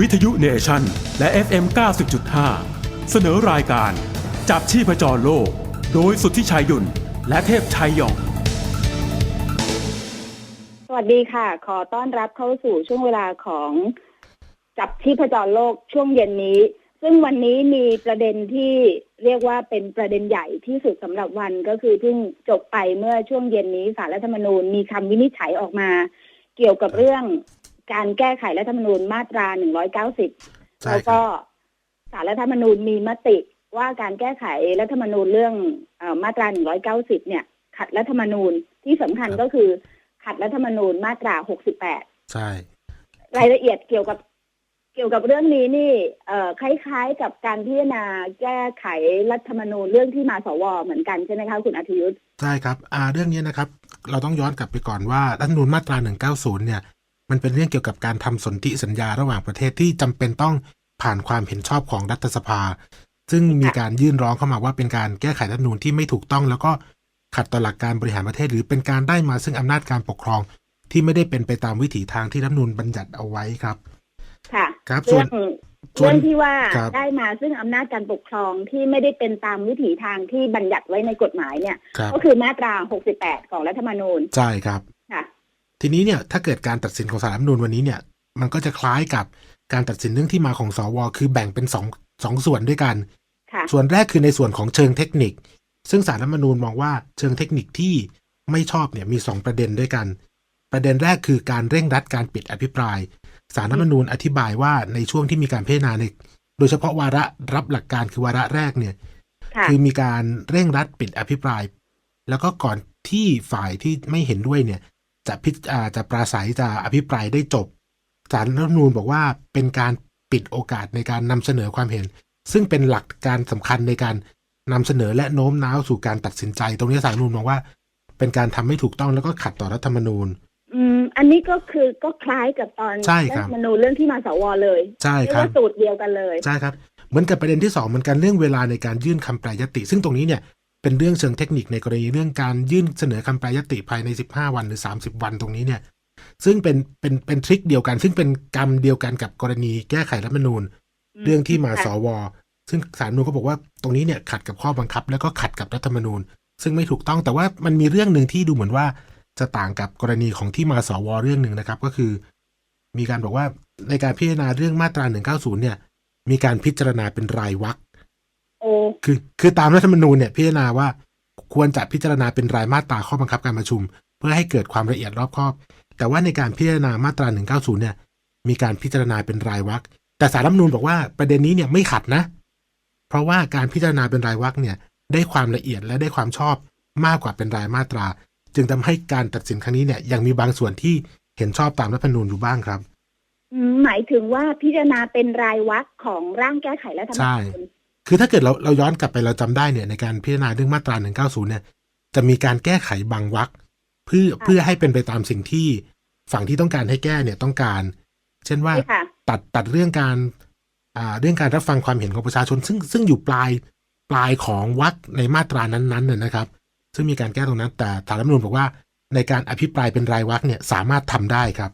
วิทยุเนชั่น และ FM 90.5 เสนอรายการ จับชีพจรโลก โดยสุทธิชัยยุ่น และเทพชัยหยอง สวัสดีค่ะ ขอต้อนรับเข้าสู่ช่วงเวลาของจับชีพจรโลกช่วงเย็นนี้ ซึ่งวันนี้มีประเด็นที่เรียกว่าเป็นประเด็นใหญ่ที่สุดสำหรับวันก็คือเพิ่งจบไปเมื่อช่วงเย็นนี้สารรัฐธรรมนูญมีคำวินิจฉัยออกมา เกี่ยวกับเรื่อง การแก้ไขรัฐธรรมนูญมาตรา 190ใช่แล้วครัก็บสารรัฐธรรมนูญมีมติว่าการแก้ไขรัฐธรรมนูญเรื่องเออมาตรา 190 เนี่ย ขัดรัฐธรรมนูญที่สำคัญก็คือขัดรัฐธรรมนูญมาตรา 68 ใช่ รายละเอียดเกี่ยวกับเกี่ยวกับเรื่องนี้นี่เอ่อคล้ายๆกับการพิจารณาแก้ไขรัฐธรรมนูญเรื่องที่มาสวเหมือนกันใช่ไหมคะคุณอาทิยุทธใช่ครับอ่าเรื่องนี้นะครับ เราต้องย้อนกลับไปก่อนว่ารัฐธรรมนูญมาตรา 190 เนี่ย มันเป็นเรื่องเกี่ยวกับการทำสนธิสัญญาระหว่างประเทศที่จำเป็นต้องผ่านความเห็นชอบของรัฐสภา ซึ่งมีการยื่นร้องเข้ามาว่าเป็นการแก้ไขรัฐธรรมนูญที่ไม่ถูกต้อง แล้วก็ขัดต่อหลักการบริหารประเทศ หรือเป็นการได้มาซึ่งอำนาจการปกครองที่ไม่ได้เป็นไปตามวิถีทางที่รัฐธรรมนูญบัญญัติเอาไว้ครับ ค่ะ ครับส่เรื่วอนงส่วนเรื่องที่ว่าครับได้มาซึ่งอำนาจการปกครองที่ไม่ได้เป็นตามวิถีทางที่บัญญัติไว้ในกฎหมายเนี่ยครับก็คือมาตรา 68 ของรัฐธรรมนูญ ใช่ครับค่ะ ทีนี้เนี่ยถ้าเกิดการตัดสินของสารรัฐธรรมนูญวันนี้เนี่ยมันก็จะคล้ายกับการตัดสินเรื่องที่มาของสว คือแบ่งเป็นสองสองส่วนด้วยกันค่ะส่วนแรกคือในส่วนของเชิงเทคนิค ซึ่งสารรัฐธรรมนูญมองว่าเชิงเทคนิคที่ไม่ชอบเนี่ยมีสองประเด็นด้วยกัน ประเด็นแรกคือการเร่งรัดการปิดอภิปราย สารรัฐธรรมนูญอธิบายว่าในช่วงที่มีการพิจารณาในโดยเฉพาะวาระรับหลักการคือวาระแรกเนี่ยค่ะคือมีการเร่งรัดปิดอภิปราย แล้วก็ก่อนที่ฝ่ายที่ไม่เห็นด้วยเนี่ย จะพิจอ่าจะปราศัยจะอภิปรายได้จบสารรัฐธรรมนูญบอกว่าเป็นการปิดโอกาสในการนำเสนอความเห็น ซึ่งเป็นหลักการสำคัญในการนำเสนอและโน้มน้าวสู่การตัดสินใจ ตรงนี้สารรัฐธรรมนูญมองว่า เป็นการทำไม่ถูกต้องแล้วก็ขัดต่อรัฐธรรมนูญ อืม อันนี้ก็คือก็คล้ายกับตอนใช่รัคฐรับธรรมนูญเรื่องที่มาสวเลยใช่เรียคกรับว่าสูตรเดียวกันเลยใช่ครับ เหมือนกับประเด็นที่สองเหมือนกันเรื่องเวลาในการยื่นคำแปรยติ ซึ่งตรงนี้เนี่ย เป็นเรื่องเชิงเทคนิคในกรณีเรื่องการยื่นเสนอคำแปรยติภายใน 15 วันหรือ 30 วันตรงนี้เนี่ยซึ่งเป็นเป็นเป็นทริคเดียวกัน ซึ่งเป็นกรรมเดียวกันกับกรณีแก้ไขรัฐธรรมนูญ เรื่องที่มาสว ซึ่งสารรัฐธรรมนูญก็บอกว่าตรงนี้เนี่ยขัดกับข้อบังคับ แล้วก็ขัดกับรัฐธรรมนูญ ซึ่งไม่ถูกต้องแต่ว่ามันมีเรื่องหนึ่งที่ดูเหมือนว่าจะต่างกับกรณีของที่มาสวเรื่องหนึ่งนะครับ ก็คือ มีการบอกว่าในการพิจารณาเรื่องมาตรา 190 เนี่ย มีการพิจารณาเป็นรายวรร คโอ้คือคือตามรัฐธรรมนูญเนี่ยพิจารณาว่าควรจะพิจารณาเป็นรายมาตราข้อบังคับการประชุม เพื่อให้เกิดความละเอียดรอบคอบ แต่ว่าในการพิจารณามาตรา 190 เนี่ย มีการพิจารณาเป็นรายวรรคแต่สารรัฐธรรมนูญบอกว่าประเด็นนี้เนี่ยไม่ขัดนะ เพราะว่าการพิจารณาเป็นรายวรรคเนี่ยได้ความละเอียดและได้ความชอบมากกว่าเป็นรายมาตรา จึงทำให้การตัดสินครั้งนี้เนี่ยยังมีบางส่วนที่เห็นชอบตามรัฐธรรมนูญอยู่บ้างครับอืมหมายถึงว่าพิจารณาเป็นรายวักของร่างแก้ไขรัฐธรรมใช่นูญ คือถ้าเกิดเราเราย้อนกลับไปเราจำได้เนี่ยในการพิจารณาเรื่องมาตรา 190 เนี่ย จะมีการแก้ไขบางวรรคเพื่อเพื่อให้เป็นไปตามสิ่งที่ฝั่งที่ต้องการให้แก้เนี่ยต้องการ เช่นว่าใช่ค่ะตัดตัดเรื่องการอ่าเรื่องการรับฟังความเห็นของประชาชน ซึ่งซึ่งอยู่ปลายปลายของวรรคในมาตรานั้นๆน่ะนะครับ ซึ่งมีการแก้ตรงนั้น แต่สารรัฐธรรมนูญบอกว่าในการอภิปรายเป็นรายวรรคเนี่ยสามารถทำได้ครับ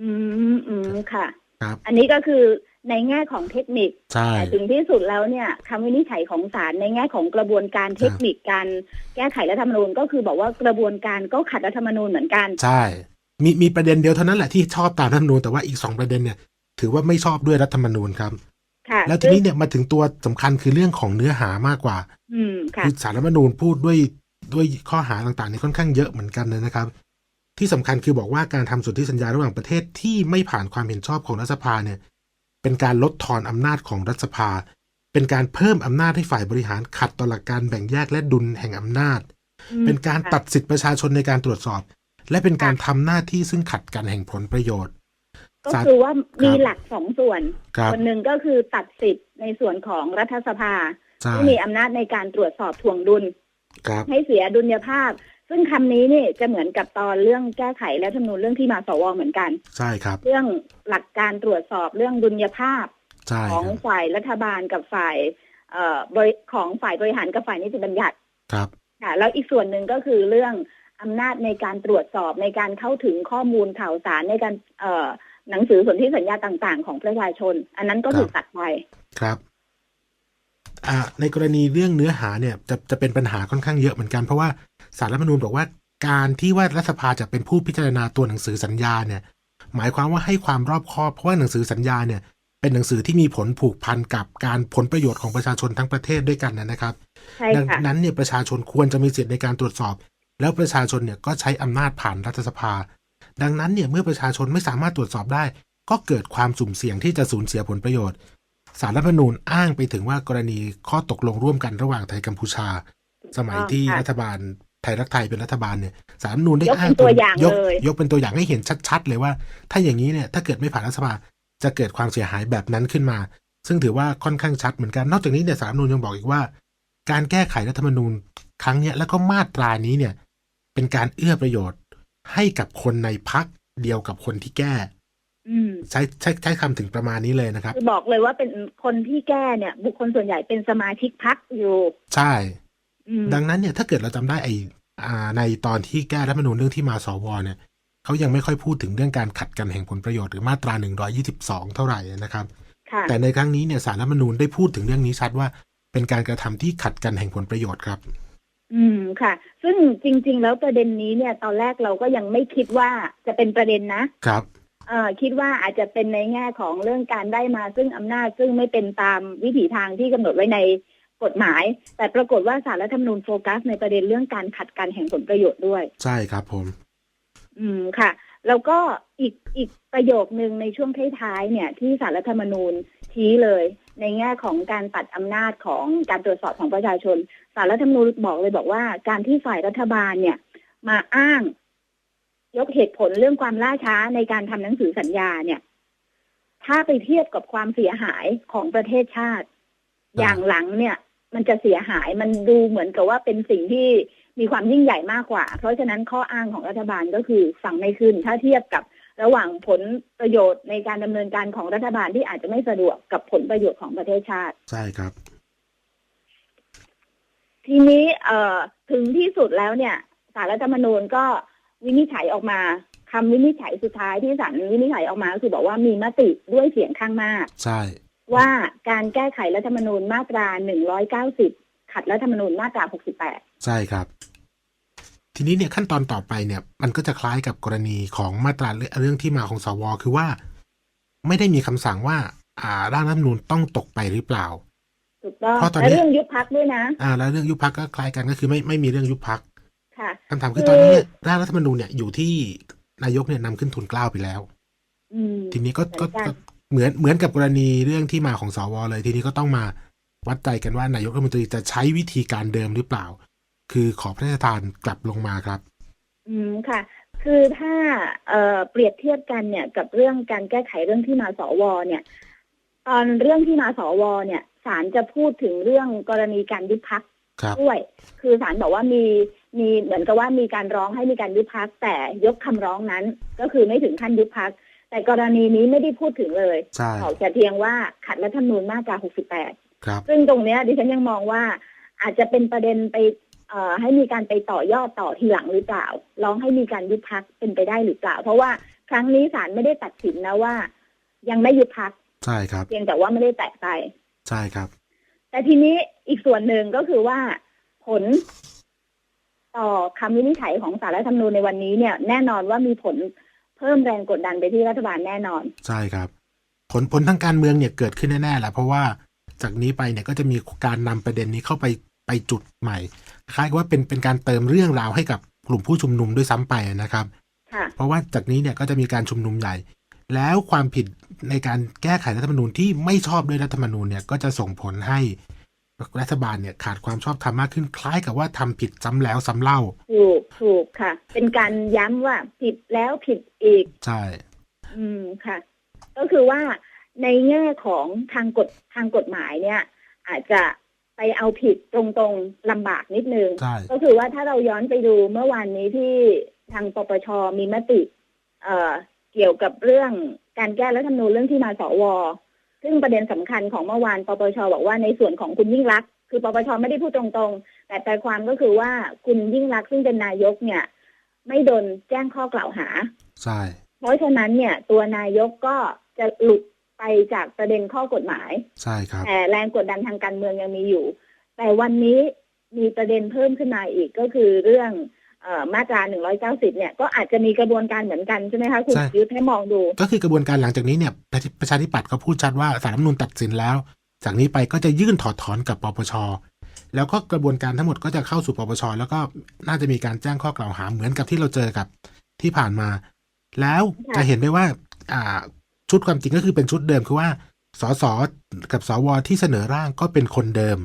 อืมอืมค่ะ ครับ อันนี้ก็คือ ในแง่ของเทคนิคใช่แต่ถึงที่สุดแล้วเนี่ยคำวินิจฉัยของศาลในแง่ของกระบวนการเทคนิคการแก้ไขรัฐธรรมนูญก็คือบอกว่ากระบวนการก็ขัดรัฐธรรมนูญเหมือนกัน ใช่ มีมีประเด็นเดียวเท่านั้นแหละที่ชอบตามรัฐธรรมนูญแต่ว่าอีกสองประเด็นเนี่ยถือว่าไม่ชอบด้วยรัฐธรรมนูญครับค่ะแล้วทีนี้เนี่ยมาถึงตัวสำคัญคือเรื่องของเนื้อหามากกว่า อืมค่ะคือสารรัฐธรรมนูญพูดด้วยด้วยข้อหาต่างๆเนี่ยค่อนข้างเยอะเหมือนกันเลยนะครับ ที่สำคัญคือบอกว่าการทำสนธิสัญญาระหว่างประเทศที่ไม่ผ่านความเห็นชอบของรัฐสภาเนี่ย เป็นการลดทอนอำนาจของรัฐสภา เป็นการเพิ่มอำนาจให้ฝ่ายบริหารขัดต่อหลักการแบ่งแยกและดุลแห่งอำนาจอืมเป็นการค่ะตัดสิทธิประชาชนในการตรวจสอบ และเป็นการทำหน้าที่ซึ่งขัดกันแห่งผลประโยชน์ ก็คือว่ามีครับหลักสองส่วนครับส่วนหนึ่งก็คือตัดสิทธิ์ในส่วนของรัฐสภาใช่ที่มีอำนาจในการตรวจสอบทวงดุลครับให้เสียดุลยภาพ ซึ่งคำนี้นี่จะเหมือนกับตอนเรื่องแก้ไขรัฐธรรมนูญเรื่องที่มาสวเหมือนกัน ใช่ครับ เรื่องหลักการตรวจสอบเรื่องดุลยภาพใช่ของครับฝ่ายรัฐบาลกับฝ่ายเอ่อบริของฝ่ายบริหารกับฝ่ายนิติบัญญัติครับค่ะแล้วอีกส่วนหนึ่งก็คือเรื่องอำนาจในการตรวจสอบในการเข้าถึงข้อมูลข่าวสารในการเอ่อหนังสือสนธิสัญญาต่าง ๆ ของประชาชน อันนั้นก็ถูกตัดไปครับอ่า ในกรณีเรื่องเนื้อหาเนี่ยจะจะเป็นปัญหาค่อนข้างเยอะเหมือนกัน เพราะว่าสารรัฐธรรมนูญบอกว่าการที่ว่ารัฐสภาจะเป็นผู้พิจารณาตัวหนังสือสัญญาเนี่ยหมายความว่าให้ความรอบคอบเพราะว่าหนังสือสัญญาเนี่ยเป็นหนังสือที่มีผลผูกพันกับการผลประโยชน์ของประชาชนทั้งประเทศด้วยกันนะครับใช่ดังค่ะนั้นเนี่ยประชาชนควรจะมีสิทธิ์ในการตรวจสอบ แล้วประชาชนเนี่ยก็ใช้อำนาจผ่านรัฐสภา ดังนั้นเนี่ยเมื่อประชาชนไม่สามารถตรวจสอบได้ ก็เกิดความสุ่มเสี่ยงที่จะสูญเสียผลประโยชน์ สารรัฐธรรมนูญอ้างไปถึงว่ากรณีข้อตกลงร่วมกันระหว่างไทยกัมพูชา สมัยที่ค่ะรัฐบาลไทยรักไทยเป็นรัฐบาลเนี่ยสารรัฐธรรมนูญได้ยกเป็นอ้างตัวอย่างยกเลยยกเป็นตัวอย่างให้เห็นชัด ๆ เลยว่า ถ้าอย่างนี้เนี่ยถ้าเกิดไม่ผ่านรัฐสภาจะเกิดความเสียหายแบบนั้นขึ้นมา ซึ่งถือว่าค่อนข้างชัดเหมือนกันนอกจากนี้เนี่ยสารรัฐธรรมนูญยังบอกอีกว่า การแก้ไขรัฐธรรมนูญครั้งเนี้ยแล้วก็มาตรานี้เนี่ยเป็นการเอื้อประโยชน์ให้กับคนในพักเดียวกับคนที่แก้อืม ใช้ใช้ใช้คำถึงประมาณนี้เลยนะครับคือบอกเลยว่าเป็นคนที่แก้เนี่ย บุคคลส่วนใหญ่เป็นสมาชิกพักอยู่ ใช่อืมดังนั้นเนี่ยถ้าเกิดเราจำได้ไออ่าในตอนที่แก้รัฐธรรมนูญเรื่องที่มาสวเนี่ยเขายังไม่ค่อยพูดถึงเรื่องการขัดกันแห่งผลประโยชน์หรือมาตรา 122 เท่าไหร่นะครับค่ะแต่ในครั้งนี้เนี่ยสารรัฐธรรมนูญได้พูดถึงเรื่องนี้ชัดว่า เป็นการกระทำที่ขัดกันแห่งผลประโยชน์ครับ อืมค่ะ ซึ่งจริง ๆ แล้วประเด็นนี้เนี่ย ตอนแรกเราก็ยังไม่คิดว่าจะเป็นประเด็นนะครับเอ่อ คิดว่าอาจจะเป็นในแง่ของเรื่องการได้มาซึ่งอำนาจซึ่งไม่เป็นตามวิถีทางที่กำหนดไว้ในกฎหมาย แต่ปรากฏว่าสารรัฐธรรมนูญโฟกัส ในประเด็นเรื่องการขัดกันแห่งผลประโยชน์ด้วย ใช่ครับผม อืมค่ะ แล้วก็อีกอีกประโยคนึงในช่วงท้ายๆเนี่ย ที่สารรัฐธรรมนูญชี้เลย ในแง่ของการตัดอำนาจของการตรวจสอบของประชาชนสารรัฐธรรมนูญบอกเลยบอกว่า การที่ฝ่ายรัฐบาลเนี่ย มาอ้าง ยกเหตุผลเรื่องความล่าช้าในการทำหนังสือสัญญาเนี่ย ถ้าไปเทียบกับความเสียหายของประเทศชาติอ่าอย่างหลังเนี่ย มันจะเสียหายมันดูเหมือนกับว่าเป็นสิ่งที่มีความยิ่งใหญ่มากกว่า เพราะฉะนั้นข้ออ้างของรัฐบาลก็คือฟังไม่ขึ้น ถ้าเทียบกับระหว่างผลประโยชน์ในการดำเนินการของรัฐบาลที่อาจจะไม่สะดวกกับผลประโยชน์ของประเทศชาติ ใช่ครับ ทีนี้เอ่อถึงที่สุดแล้วเนี่ยสารรัฐธรรมนูญก็ วินิจฉัยออกมาคำวินิจฉัยสุดท้ายที่ศาลวินิจฉัยออกมาก็คือบอกว่ามีมติด้วยเสียงข้างมาก ใช่ ว่าการแก้ไขรัฐธรรมนูญมาตรา 190 ขัดรัฐธรรมนูญมาตรา 68 ใช่ครับ ทีนี้เนี่ยขั้นตอนต่อไปเนี่ย มันก็จะคล้ายกับกรณีของมาตราเรื่องเรื่องที่มาของสวคือว่า ไม่ได้มีคำสั่งว่า อ่าร่างรัฐธรรมนูญต้องตกไปหรือเปล่าถูกต้องเพราะตอนนี้และเรื่องยุบพักด้วยนะ อ่า แล้วเรื่องยุบพักก็คล้ายกันก็คือไม่ไม่มีเรื่องยุบพัก ค่ะคำถามคือตอนนี้เนี่ยร่างรัฐธรรมนูญเนี่ยอยู่ที่นายกเนี่ยนำขึ้นทุนเกล้าไปแล้วอืมทีนี้ก็ก็เหมือนกันก็เหมือนเหมือนกับกรณีเรื่องที่มาของสวเลย ทีนี้ก็ต้องมาวัดใจกันว่านายกรัฐมนตรีจะใช้วิธีการเดิมหรือเปล่า คือขอพระราชทานกลับลงมาครับ อืมค่ะ คือถ้าเอ่อเปรียบเทียบกันเนี่ย กับเรื่องการแก้ไขเรื่องที่มาสวเนี่ยตอนเรื่องที่มาสวเนี่ยศาลจะพูดถึงเรื่องกรณีการยุบพักครับด้วย คือศาลบอกว่ามี มีเหมือนกับว่ามีการร้องให้มีการยุบพักแต่ยกคำร้องนั้น ก็คือไม่ถึงขั้นยุบพักแต่กรณีนี้ไม่ได้พูดถึงเลยใช่บอกแต่เพียงว่าขัดรัฐธรรมนูญมาตรา 68 ครับ ซึ่งตรงเนี้ยดิฉันยังมองว่าอาจจะเป็นประเด็นไปเอ่อให้มีการไปต่อยอดต่อทีหลังหรือเปล่า ร้องให้มีการยุบพักเป็นไปได้หรือเปล่า เพราะว่าครั้งนี้ศาลไม่ได้ตัดสินนะว่า ยังไม่ยุบพักใช่ครับ เพียงแต่ว่าไม่ได้แตะไป ใช่ครับ แต่ทีนี้อีกส่วนหนึ่งก็คือว่าผล ต่อคำวินิจฉัยของสารรัฐธรรมนูญในวันนี้เนี่ยแน่นอนว่ามีผลเพิ่มแรงกดดันไปที่รัฐบาลแน่นอน ใช่ครับ ผลผลทางการเมืองเนี่ยเกิดขึ้นแน่ๆแหละเพราะว่าจากนี้ไปเนี่ยก็จะมีการนำประเด็นนี้เข้าไปไปจุดใหม่ คล้ายกับว่าเป็นเป็นการเติมเรื่องราวให้กับกลุ่มผู้ชุมนุมด้วยซ้ำไปนะครับค่ะเพราะว่าจากนี้เนี่ยก็จะมีการชุมนุมใหญ่ แล้วความผิดในการแก้ไขรัฐธรรมนูญที่ไม่ชอบด้วยรัฐธรรมนูญเนี่ยก็จะส่งผลให้ รัฐบาลเนี่ยขาดความชอบธรรมมากขึ้นคล้ายกับว่าทำผิดซ้ำแล้วซ้ำเล่า ถูกถูกค่ะ เป็นการย้ำว่าผิดแล้วผิดอีก ใช่ อืมค่ะ ก็คือว่าในแง่ของทางกฎทางกฎหมายเนี่ย อาจจะไปเอาผิดตรงๆลำบากนิดนึงใช่ก็คือว่าถ้าเราย้อนไปดูเมื่อวานนี้ที่ทางปปชมีมติ เอ่อเกี่ยวกับเรื่องการแก้รัฐธรรมนูญเรื่องที่มาสว ซึ่งประเด็นสำคัญของเมื่อวานปปชบอกว่าในส่วนของคุณยิ่งรักษณ์คือปปชไม่ได้พูดตรงๆ แต่ใจความก็คือว่าคุณยิ่งรักษณ์ซึ่งเป็นนายกเนี่ย ไม่โดนแจ้งข้อกล่าวหาใช่เพราะฉะนั้นเนี่ย ตัวนายกก็จะหลุดไปจากประเด็นข้อกฎหมายใช่ครับแต่แรงกดดันทางการเมืองยังมีอยู่ แต่วันนี้มีประเด็นเพิ่มขึ้นมาอีกก็คือเรื่องเออ มาตรา 190 เนี่ยก็อาจจะมีกระบวนการเหมือนกันใช่ไหมคะคุณใช่ยุทธให้มองดู ก็คือกระบวนการหลังจากนี้เนี่ยประชาประชาธิปัตย์ก็พูดชัดว่าสารรัฐธรรมนูญตัดสินแล้ว จากนี้ไปก็จะยื่นถอดถอนกับปปชแล้วก็กระบวนการทั้งหมดก็จะเข้าสู่ปปชแล้วก็น่าจะมีการแจ้งข้อกล่าวหาเหมือนกับที่เราเจอกับที่ผ่านมา แล้วค่ะจะเห็นได้ว่าอ่าชุดความจริงก็คือเป็นชุดเดิมคือว่าสสกับสวที่เสนอร่างก็เป็นคนเดิม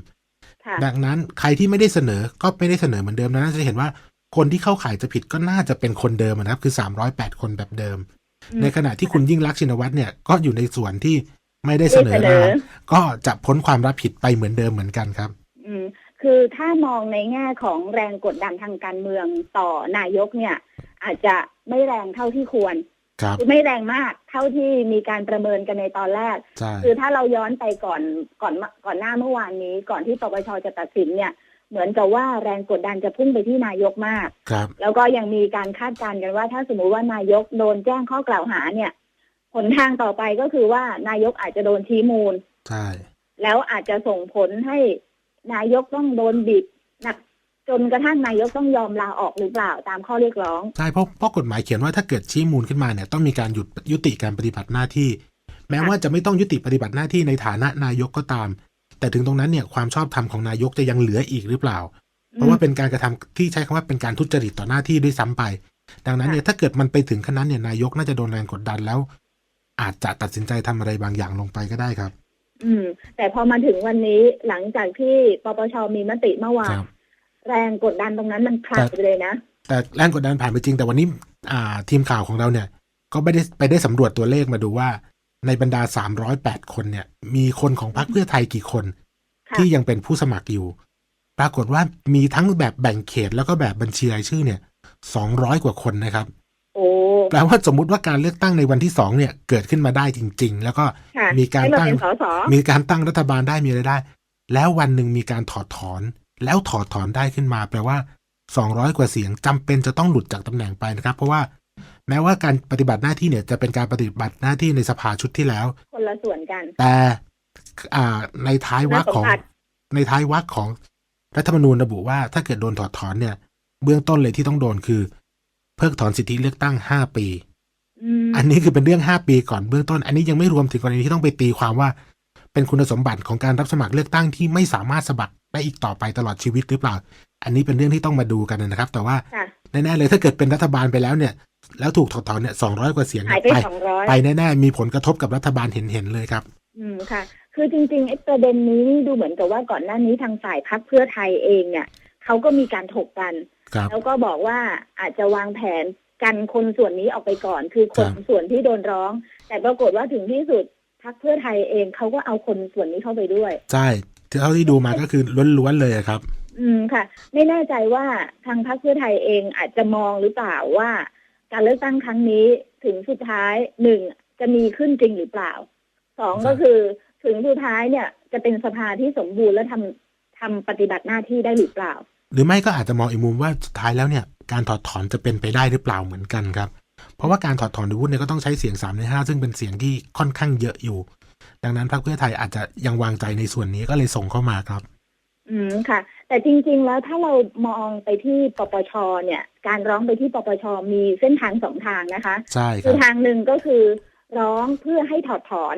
ค่ะดังนั้นใครที่ไม่ได้เสนอก็ไม่ได้เสนอเหมือนเดิมดังนั้นจะเห็นว่า คนที่เข้าข่ายจะผิดก็น่าจะเป็นคนเดิมอะนะครับ คือ 308 คนแบบเดิมอืมในขณะที่คุณยิ่งรักษณ์ชินวัตรเนี่ยก็อยู่ในส่วนที่ไม่ได้เสนอไม่เสนร่าองก็จะพ้นความรับผิดไปเหมือนเดิมเหมือนกันครับ อืมคือถ้ามองในแง่ของแรงกดดันทางการเมืองต่อนายกเนี่ย อาจจะไม่แรงเท่าที่ควรครับคือไม่แรงมากเท่าที่มีการประเมินกันในตอนแรกใช่คือถ้าเราย้อนไปก่อนก่อนก่อนหน้าเมื่อวานนี้ ก่อนที่ปปชจะตัดสินเนี่ย เหมือนกับว่าแรงกดดันจะพุ่งไปที่นายกมากครับ แล้วก็ยังมีการคาดการณ์กันว่า ถ้าสมมุติว่านายกโดนแจ้งข้อกล่าวหาเนี่ยผลทางต่อไปก็คือว่านายกอาจจะโดนชี้มูลใช่แล้วอาจจะส่งผลให้นายกต้องโดนบีบหนักจนกระทั่งนายกต้องยอมลาออกหรือเปล่าตามข้อเรียกร้องใช่เพราะเพราะกฎหมายเขียนว่าถ้าเกิดชี้มูลขึ้นมาเนี่ยต้องมีการหยุดยุติการปฏิบัติหน้าที่ แม้ว่าจะไม่ต้องยุติปฏิบัติหน้าที่ในฐานะนายกก็ตาม แต่ถึงตรงนั้นเนี่ยความชอบธรรมของนายกจะยังเหลืออีกหรือเปล่า เพราะว่าเป็นการกระทำที่ใช้คำว่าเป็นการทุจริตต่อหน้าที่ด้วยซ้ำไป ดังนั้นเนี่ยถ้าเกิดมันไปถึงขนาดนั้นเนี่ยนายกน่าจะโดนแรงกดดันแล้ว อาจจะตัดสินใจทำอะไรบางอย่างลงไปก็ได้ครับ อืม แต่พอมาถึงวันนี้หลังจากที่ปปชมีมติเมื่อวาคนรับแรงกดดันตรงนั้นมันคลายไปเลยนะ แต่แรงกดดันผ่านไปจริง แต่วันนี้ อ่า ทีมข่าวของเราเนี่ย ก็ไม่ได้ไปได้สำรวจตัวเลขมาดูว่า ในบรรดา 308 คนเนี่ย มีคนของพรรคเพื่อไทยกี่คนค่ะที่ยังเป็นผู้สมัครอยู่ ปรากฏว่ามีทั้งแบบแบ่งเขตแล้วก็แบบบัญชีรายชื่อเนี่ย 200 กว่าคนนะครับโอ้แปลว่าสมมติว่าการเลือกตั้งในวันที่สองเนี่ย เกิดขึ้นมาได้จริง ๆ แล้วก็ค่ะมีการให้มาตั้งเป็นสสมีการตั้งรัฐบาลได้มีอะไรได้ แล้ววันหนึ่งมีการถอดถอน แล้วถอดถอนได้ขึ้นมา แปลว่า 200 กว่าเสียงจำเป็นจะต้องหลุดจากตำแหน่งไปนะครับ เพราะว่า แม้ว่าการปฏิบัติหน้าที่เนี่ยจะเป็นการปฏิบัติหน้าที่ในสภาชุดที่แล้ว คนละส่วนกัน แต่อ่าในท้ายวรรคของคุณสมบัติในท้ายวรรคของรัฐธรรมนูญระบุว่าถ้าเกิดโดนถอดถอนเนี่ย เบื้องต้นเลยที่ต้องโดนคือ เพิกถอนสิทธิเลือกตั้ง5ปีอืมอันนี้คือเป็นเรื่อง5ปีก่อนเบื้องต้น อันนี้ยังไม่รวมถึงกรณีที่ต้องไปตีความว่า เป็นคุณสมบัติของการรับสมัครเลือกตั้งที่ไม่สามารถสมัครได้อีกต่อไปตลอดชีวิตหรือเปล่า อันนี้เป็นเรื่องที่ต้องมาดูกันนะครับ แต่ว่าค่ะแน่ๆเลยถ้าเกิดเป็นรัฐบาลไปแล้วเนี่ย แล้วถูกถอดถอนเนี่ยสองร้อยกว่าเสียงหายเนี่ยไปไปสองร้อยไปแน่ๆมีผลกระทบกับรัฐบาลเห็นๆเลยครับ อืมค่ะ คือจริงๆไอ้ประเด็นนี้นี่ดูเหมือนกับว่าก่อนหน้านี้ทางฝ่ายพักเพื่อไทยเองเนี่ยเขาก็มีการถกกันครับแล้วก็บอกว่าอาจจะวางแผนกันคนส่วนนี้ออกไปก่อน คือคนครับส่วนที่โดนร้อง แต่ปรากฏว่าถึงที่สุดพักเพื่อไทยเองเขาก็เอาคนส่วนนี้เข้าไปด้วย ใช่เท่าที่ดูมาก็คือล้วนๆเลยอะครับ อืมค่ะ ไม่แน่ใจว่าทางพรรคเพื่อไทยเองอาจจะมองหรือเปล่าว่า การเลือกตั้งครั้งนี้ถึงสุดท้ายหนึ่งจะมีขึ้นจริงหรือเปล่าสองครับก็คือถึงสุดท้ายเนี่ย จะเป็นสภาที่สมบูรณ์และทำทำปฏิบัติหน้าที่ได้หรือเปล่า หรือไม่ก็อาจจะมองอีกมุมว่าสุดท้ายแล้วเนี่ยการถอดถอนจะเป็นไปได้หรือเปล่าเหมือนกันครับ เพราะว่าการถอดถอนโดยวุฒิเนี่ยก็ต้องใช้เสียงสามในห้าซึ่งเป็นเสียงที่ค่อนข้างเยอะอยู่ ดังนั้นพรรคเพื่อไทยอาจจะยังวางใจในส่วนนี้ก็เลยส่งเข้ามาครับ อืมค่ะ แต่จริง ๆ แล้วถ้าเรามองไปที่ปปชเนี่ย การร้องไปที่ปปชมีเส้นทางสองทางนะคะใช่คคืรัอบทางหนึ่งก็คือร้องเพื่อให้ถอดถอน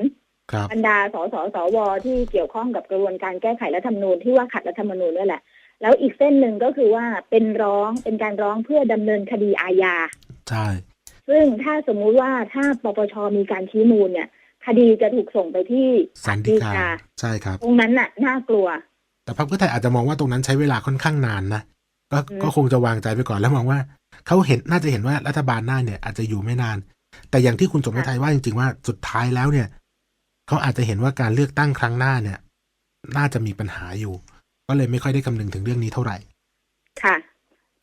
ครับบรรดาสสสวที่เกี่ยวข้องกับกระบวนการแก้ไขรัฐธรรมนูญที่ว่าขัดรัฐธรรมนูญนี่แหละ แล้วอีกเส้นหนึ่งก็คือว่าเป็นร้องเป็นการร้องเพื่อดำเนินคดีอาญาใช่ซึ่งถ้าสมมุติว่าถ้าปปชมีการชี้มูลเนี่ย คดีจะถูกส่งไปที่สันติกาใช่ครับ ตรงนั้นน่ะน่ากลัว แต่พรรคเพื่อไทยอาจจะมองว่าตรงนั้นใช้เวลาค่อนข้างนานนะก็อืมก็คงจะวางใจไปก่อนแล้วมองว่าเขาเห็นน่าจะเห็นว่ารัฐบาลหน้าเนี่ย อาจจะอยู่ไม่นาน แต่อย่างที่คุณสมไทยว่าจริงๆว่าสุดท้ายแล้วเนี่ยเขาอาจจะเห็นว่าการเลือกตั้งครั้งหน้าเนี่ย น่าจะมีปัญหาอยู่ ก็เลยไม่ค่อยได้คำนึงถึงเรื่องนี้เท่าไหร่ ค่ะ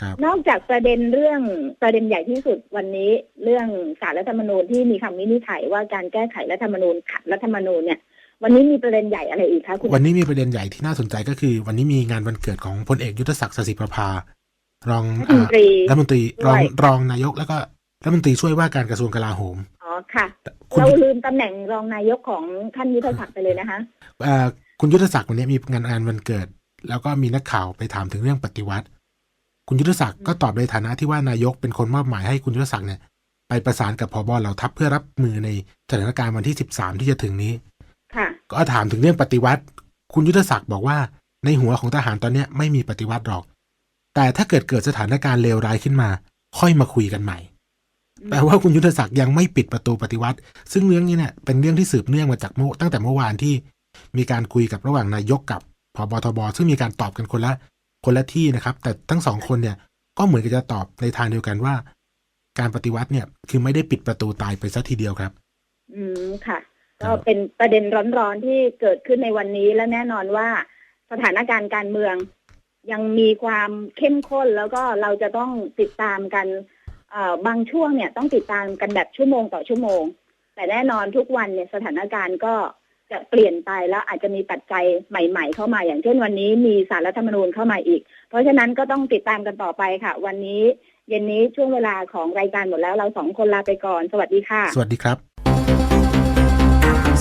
ครับนอกจากประเด็นเรื่องประเด็นใหญ่ที่สุดวันนี้ เรื่องสารรัฐธรรมนูญที่มีคำวินิจฉัยว่าการแก้ไขรัฐธรรมนูญขัดรัฐธรรมนูญเนี่ย วันนี้มีประเด็นใหญ่อะไรอีกคะคุณวันนี้มีประเด็นใหญ่ที่น่าสนใจก็คือ วันนี้มีงานวันเกิดของพลเอกยุทธศักดิ์สสิประภารองรัฐมนตรีอ่ารัฐมนตรีรองด้วยรองนายกแล้วก็รัฐมนตรีช่วยว่าการกระทรวงกลาโหมอ๋อค่ะคุณเราลืมตำแหน่งรองนายกของท่านยุทธศักดิ์ไปเลยนะคะเอ่อคุณยุทธศักดิ์วันนี้มีงานงานวันเกิด แล้วก็มีนักข่าวไปถามถึงเรื่องปฏิวัติ คุณยุทธศักดิ์ก็ตอบในฐานะที่ว่านายกเป็นคนมอบหมายให้คุณยุทธศักดิ์เนี่ยไปประสานกับพบเหล่าทัพเพื่อรับมือในสถานการณ์วันที่ 13 ที่จะถึงนี้ค่ะ ก็ถามถึงเรื่องปฏิวัติ คุณยุทธศักดิ์บอกว่า ในหัวของทหารตอนเนี้ยไม่มีปฏิวัติหรอก แต่ถ้าเกิดเกิดสถานการณ์เลวร้ายขึ้นมา ค่อยมาคุยกันใหม่แปลว่าคุณยุทธศักดิ์ยังไม่ปิดประตูปฏิวัติ ซึ่งเรื่องนี้เนี่ยเป็นเรื่องที่สืบเนื่องมาจากเมื่อตั้งแต่เมื่อวานที่มีการคุยกับระหว่างนายกกับพบทบซึ่งมีการตอบกันคนละคนละที่นะครับ แต่ทั้งสองคนเนี่ยก็เหมือนกับจะตอบในทางเดียวกันว่า การปฏิวัติเนี่ย คือไม่ได้ปิดประตูตายไปซะทีเดียวครับ อืมค่ะครั ก็บเป็นประเด็นร้อนๆที่เกิดขึ้นในวันนี้และแน่นอนว่าสถานการณ์การเมืองยังมีความเข้มข้นแล้วก็เราจะต้องติดตามกันเอ่อบางช่วงเนี่ยต้องติดตามกันแบบชั่วโมงต่อชั่วโมง แต่แน่นอนทุกวันเนี่ยสถานการณ์ก็จะเปลี่ยนไปแล้วอาจจะมีปัจจัยใหม่ๆ เข้ามาอย่างเช่นวันนี้มีสารรัฐธรรมนูญเข้ามาอีก เพราะฉะนั้นก็ต้องติดตามกันต่อไปค่ะ วันนี้เย็นนี้ช่วงเวลาของรายการหมดแล้วเราสองคนลาไปก่อน สวัสดีค่ะ สวัสดีครับ